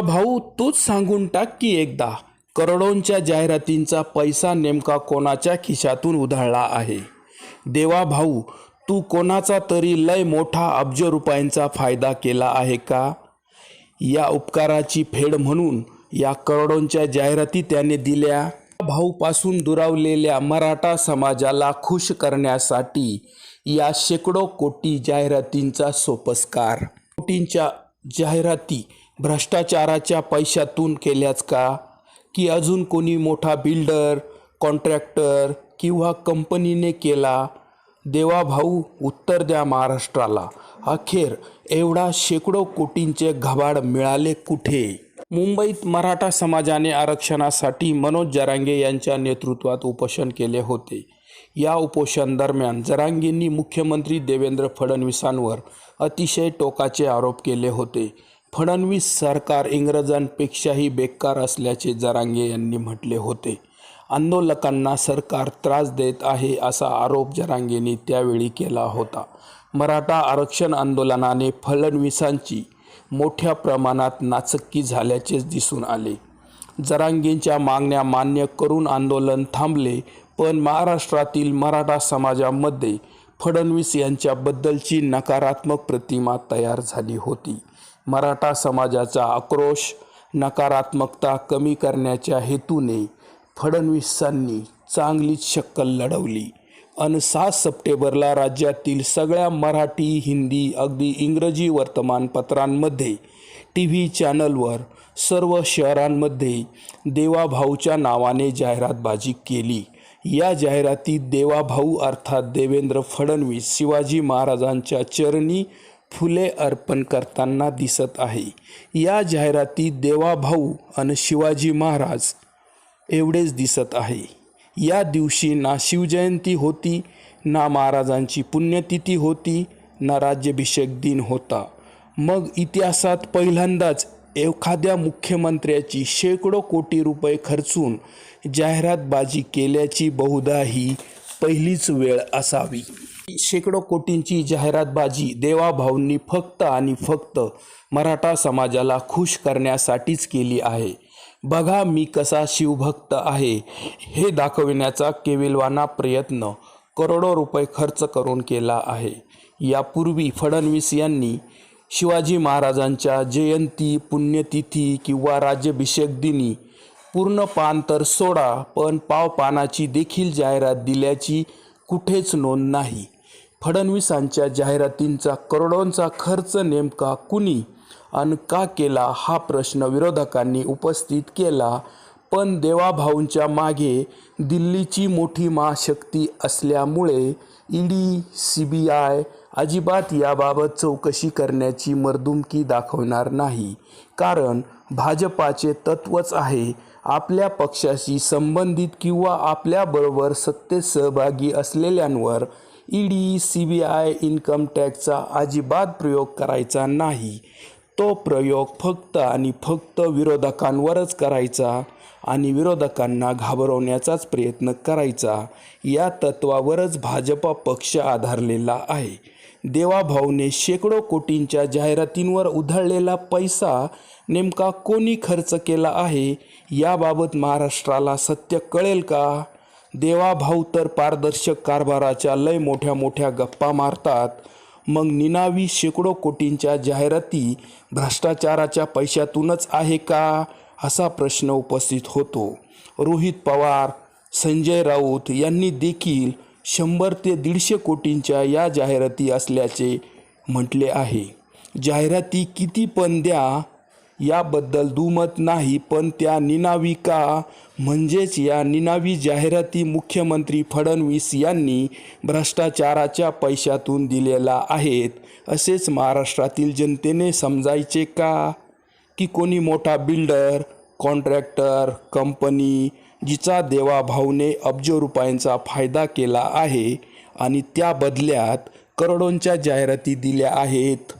देवा भाऊ तूच सांगून टाक की एकदा. करोडोंच्या जाहिरातींचा पैसा नेमका कोणाच्या खिशातून उधळला आहे? देवा भाऊ तू कोणाचा तरी लय मोठा अब्ज रुपयांचा फायदा केला आहे का? या उपकाराची फेड म्हणून या करोडोंच्या जाहिराती त्याने दिल्या. भाऊपासून दुरावलेल्या मराठा समाजाला खुश करण्यासाठी या शेकडो कोटी जाहिरातींचा सोपस्कार. कोटींच्या जाहिराती भ्रष्टाचाराच्या पैशातून केल्याच का? की अजून कोणी मोठा बिल्डर कॉन्ट्रॅक्टर किंवा कंपनीने केला? देवा भाऊ उत्तर द्या महाराष्ट्राला. अखेर एवढा शेकडो कोटींचे घबाड मिळाले कुठे? मुंबईत मराठा समाजाने आरक्षणासाठी मनोज जरांगे यांच्या नेतृत्वात उपोषण केले होते. या उपोषण दरम्यान जरांगेंनी मुख्यमंत्री देवेंद्र फडणवीसांवर अतिशय टोकाचे आरोप केले होते. फडणवीस सरकार इंग्रजांपेक्षाही बेकार असल्याचे जरांगे यांनी म्हटले होते. आंदोलकांना सरकार त्रास देत आहे असा आरोप जरांगेंनी त्यावेळी केला होता. मराठा आरक्षण आंदोलनाने फडणवीसांची मोठ्या प्रमाणात नाचक्की झाल्याचेच दिसून आले. जरांगेंच्या मागण्या मान्य करून आंदोलन थांबले पण महाराष्ट्रातील मराठा समाजामध्ये फडणवीस यांच्याबद्दलची नकारात्मक प्रतिमा तयार झाली होती. मराठा समाजाचा आक्रोश नकारात्मकता कमी करण्याच्या हेतूने फडणवीसांनी चांगलीच शक्कल लढवली. अन सात सप्टेंबरला राज्यातील सगळ्या मराठी हिंदी अगदी इंग्रजी वर्तमानपत्रांमध्ये टी व्ही चॅनलवर सर्व शहरांमध्ये देवाभाऊच्या नावाने जाहिरातबाजी केली. या जाहिरातीत देवाभाऊ अर्थात देवेंद्र फडणवीस शिवाजी महाराजांच्या चरणी फुले अर्पण करताना दिसत आहे. या जाहिरातीत देवाभाऊ आणि शिवाजी महाराज एवढेच दिसत आहे. या दिवशी ना शिवजयंती होती ना महाराजांची पुण्यतिथी होती ना राज्याभिषेक दिन होता. मग इतिहासात पहिल्यांदाच एखाद्या मुख्यमंत्र्याची शेकडो कोटी रुपये खर्चून जाहिरातबाजी केल्याची बहुधा ही पहिलीच वेळ असावी. शेकडो कोटींची जाहिरातबाजी देवाभाऊंनी फक्त आणि फक्त मराठा समाजाला खुश करण्यासाठीच केली आहे. बघा मी कसा शिवभक्त आहे हे दाखविण्याचा केविलवाना प्रयत्न करोडो रुपये खर्च करून केला आहे. यापूर्वी फडणवीस यांनी शिवाजी महाराजांच्या जयंती पुण्यतिथी किंवा राज्याभिषेक दिनी पूर्ण पान तर सोडा पण पाव पानाची देखील जाहिरात दिल्याची कुठेच नोंद नाही. फडणवीसांच्या जाहिरातींचा करोडोंचा खर्च नेमका कुणी आणि का केला हा प्रश्न विरोधकांनी उपस्थित केला. पण देवाभाऊंच्या मागे दिल्लीची मोठी महाशक्ती असल्यामुळे ईडी सी बी आय अजिबात याबाबत चौकशी करण्याची मर्दुमकी दाखवणार नाही. कारण भाजपाचे तत्वच आहे आपल्या पक्षाशी संबंधित किंवा आपल्याबरोबर सत्तेत सहभागी असलेल्यांवर ED C B I income टॅक्सचा अजिबात प्रयोग करायचा नाही. तो प्रयोग फक्त आणि फक्त विरोधकांवरच करायचा आणि विरोधकांना घाबरवण्याचाच प्रयत्न करायचा. या तत्वावरच भाजपा पक्ष आधारलेला आहे. देवाभाऊने शेकडो कोटींच्या जाहिरातींवर उधळलेला पैसा नेमका कोणी खर्च केला आहे? याबाबत महाराष्ट्राला सत्य कळेल का? देवाभाऊ तर पारदर्शक कारभाराच्या लय मोठ्या मोठ्या गप्पा मारतात. मग निनावी शेकडो कोटींच्या जाहिराती भ्रष्टाचाराच्या पैशातूनच आहे का? असा प्रश्न उपस्थित होतो. रोहित पवार संजय राऊत यांनी देखील शंभर ते दीडशे कोटींच्या या जाहिराती असल्याचे म्हटले आहे. जाहिराती किती पण द्या याबद्दल दुमत नाही पण त्या निनावी का? म्हणजेच या निनावी जाहिराती मुख्यमंत्री फडणवीस यांनी भ्रष्टाचाराच्या पैशातून दिलेला आहेत. असेच महाराष्ट्रातील जनतेने समजायचे का? की कोणी मोठा बिल्डर कॉन्ट्रॅक्टर कंपनी जिचा देवाभाऊने अब्जो रुपयांचा फायदा केला आहे आणि त्या बदल्यात करोडोंच्या जाहिराती दिल्या आहेत?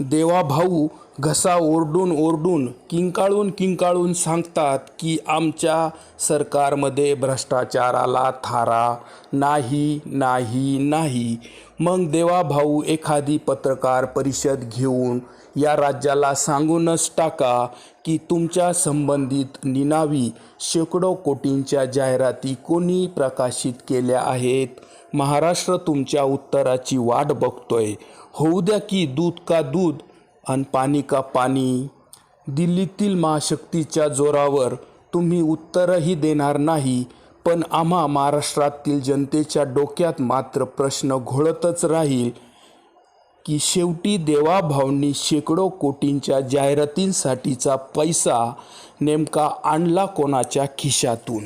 देवाभाऊ घसा ओरडून ओरडून किंकाळून किंकाळून सांगतात की आमच्या सरकारमध्ये भ्रष्टाचाराला थारा. नाही नाही नाही. मग देवाभाऊ एखादी पत्रकार परिषद घेऊन या राज्याला सांगूनच टाका की तुमच्या संबंधित निनावी शेकडो कोटींच्या जाहिराती कोणी प्रकाशित केल्या आहेत? महाराष्ट्र तुमच्या उत्तराची वाट बघतोय. होऊ द्या की दूध का दूध आणि पाणी का पाणी. दिल्लीतील महाशक्तीच्या जोरावर तुम्ही उत्तरही देणार नाही पण आम्हा महाराष्ट्रातील जनतेच्या डोक्यात मात्र प्रश्न घोळतच राहील की शेवटी देवाभाऊंनी शेकडो कोटींच्या जाहिरातींसाठीचा पैसा नेमका आणला कोणाच्या खिशातून?